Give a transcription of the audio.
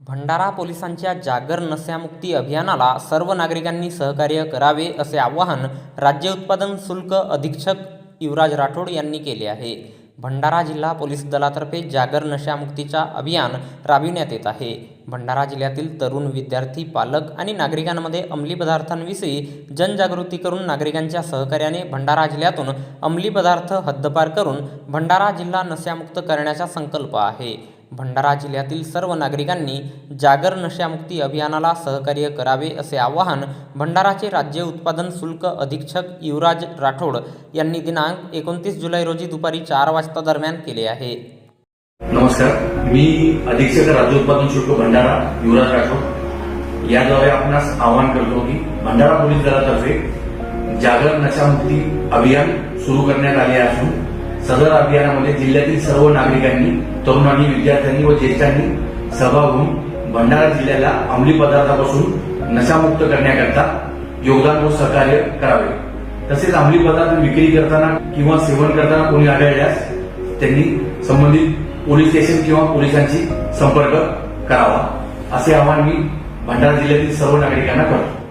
भंडारा पोलिसांच्या जागर नशामुक्ती अभियानाला सर्व नागरिकांनी सहकार्य करावे असे आवाहन राज्य उत्पादन शुल्क अधीक्षक युवराज राठोड यांनी केले आहे. भंडारा जिल्हा पोलीस दलातर्फे जागर नशामुक्तीचा अभियान राबविण्यात येत आहे. भंडारा जिल्ह्यातील तरुण विद्यार्थी पालक आणि नागरिकांमध्ये अंमली पदार्थांविषयी जनजागृती करून नागरिकांच्या सहकार्याने भंडारा जिल्ह्यातून अंमली पदार्थ हद्दपार करून भंडारा जिल्हा नशामुक्त करण्याचा संकल्प आहे. भंडारा जिल्ह्यातील सर्व नागरिकांनी जागर नशामुक्ती अभियानाला सहकार्य करावे असे आवाहन भंडाराचे राज्य उत्पादन शुल्क अधीक्षक युवराज राठोड यांनी दिनांक एकोणतीस जुलै रोजी दुपारी चार वाजता दरम्यान केले आहे. नमस्कार. मी अधीक्षक राज्य उत्पादन शुल्क भंडारा युवराज राठोड. याद्वारे आपणास आवाहन करतो की भंडारा पोलीस दलातर्फे जागर नशामुक्ती अभियान सुरू करण्यात आले असून सदर अभियानामध्ये जिल्ह्यातील सर्व नागरिकांनी तरुणांनी विद्यार्थ्यांनी व ज्येष्ठांनी सहभाग होऊन भंडारा जिल्ह्याला अंमली पदार्थापासून नशामुक्त करण्याकरता योगदान व सहकार्य करावे. तसेच अंमली पदार्थ विक्री करताना किंवा सेवन करताना कोणी आढळल्यास त्यांनी संबंधित पोलीस स्टेशन किंवा पोलिसांशी संपर्क करावा असे आवाहन मी भंडारा जिल्ह्यातील सर्व नागरिकांना करतो.